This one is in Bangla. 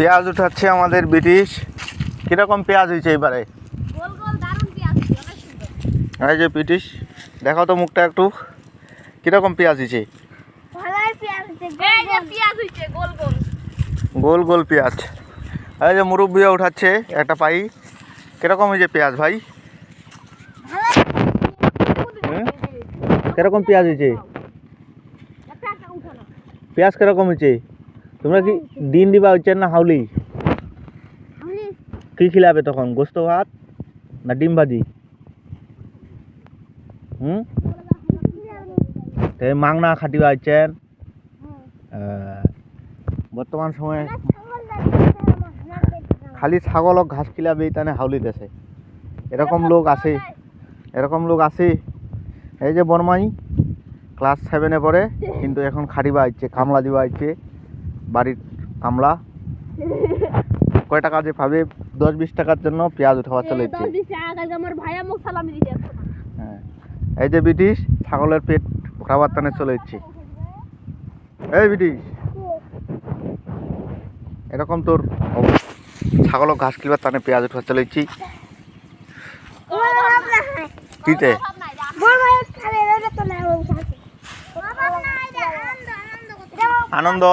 পেঁয়াজ উঠাচ্ছে আমাদের ব্রিটিশ। কীরকম পেঁয়াজ হয়েছে এবারে? গোল গোল দারুণ পেঁয়াজ হচ্ছে, অনেক সুন্দর। এই যে ব্রিটিশ দেখো তো মুখটা একটু। কীরকম পেঁয়াজ হয়েছে? ভালোই পেঁয়াজ হচ্ছে এই যে পেঁয়াজ হচ্ছে গোল গোল। গোল গোল পেঁয়াজ। এই যে মুরব্বিয়া উঠাচ্ছে একটা পাই। কীরকম হয়েছে পেঁয়াজ ভাই? কীরকম পেঁয়াজ হয়েছে? পেঁয়াজ কীরকম হয়েছে? তোমরা কি দিন দিবা হচ্ছে না হাউলি? কি খিলাবে তখন? গোস্ত ভাত না ডিম ভাজি? হুম? মাংনা খাটিবা হচ্ছেন বর্তমান সময়ে খালি ছাগলক ঘাস খিলাবে তানে হাউলি দেশে। এরকম লোক আছে এরকম লোক আছে। এই যে বনমাই ক্লাস সেভেনে পড়ে কিন্তু এখন খাটিবা হচ্ছে কামলা দিবা হচ্ছে। বাড়ির কামলা। কয় টাকা যে পাবে? দশ বিশ টাকার জন্য পেঁয়াজ উঠাবার চলে হ্যাঁ। এই যে ব্রিটিশ ছাগলের পেট ভরাবার টানে চলে যাচ্ছে এই ব্রিটিশ এরকম তোর ছাগলক ঘাস কিলবার টানে পেঁয়াজ উঠবার চলে যাচ্ছি কিতে আনন্দ।